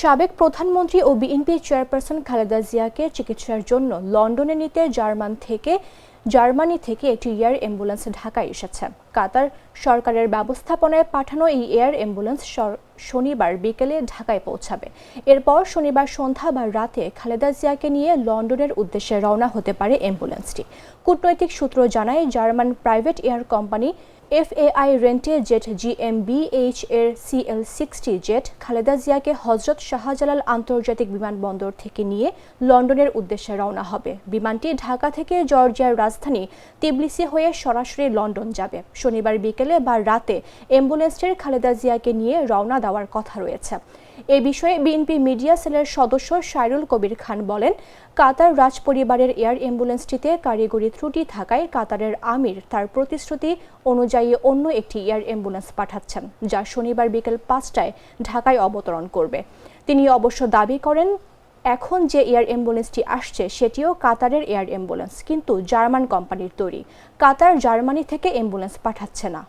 সাবেক প্রধানমন্ত্রী ও BNP chairperson Khaleda জিয়াকে চিকিৎসার জন্য লন্ডনে নিতে জার্মান থেকে, জার্মানি থেকে একটি এয়ার অ্যাম্বুলেন্স ঢাকায় এসেছে। কাতার সরকারের ব্যবস্থাপনায় পাঠানো এই এয়ার অ্যাম্বুলেন্স শনিবার বিকেলে ঢাকায় পৌঁছাবে। এরপর শনিবার সন্ধ্যা বা রাতে খালেদা জিয়াকে নিয়ে লন্ডনের উদ্দেশ্যে রওনা হতে পারে অ্যাম্বুলেন্সটি। কূটনৈতিক সূত্র জানায়, German private air company FAI rent a jet GmbH এর সিএল সিক্সটি জেট খালেদা জিয়াকে হজরত শাহজালাল আন্তর্জাতিক বিমানবন্দর থেকে নিয়ে লন্ডনের উদ্দেশ্যে রওনা হবে। বিমানটি ঢাকা থেকে জর্জিয়ার রাজধানী তিবলিসি হয়ে সরাসরি লন্ডন যাবে। শনিবার বিকেলে বা রাতে অ্যাম্বুলেন্সটির খালেদা জিয়াকে নিয়ে রওনা দেওয়ার কথা রয়েছে। এ বিষয়ে বিএনপি মিডিয়া সেলের সদস্য সাইরুল কবির খান বলেন, কাতার রাজপরিবারের এয়ার অ্যাম্বুলেন্সটিতে কারিগরি ত্রুটি থাকায় কাতারের আমির তার প্রতিশ্রুতি অনুযায়ী অন্য একটি এয়ার অ্যাম্বুলেন্স পাঠাচ্ছেন, যা শনিবার বিকেল পাঁচটায় ঢাকায় অবতরণ করবে। তিনি অবশ্য দাবি করেন, এখন যে এয়ার অ্যাম্বুলেন্সটি আসছে সেটিও কাতারের এয়ার অ্যাম্বুলেন্স, কিন্তু জার্মান কোম্পানির তৈরি। কাতার জার্মানি থেকে অ্যাম্বুলেন্স পাঠাচ্ছে না।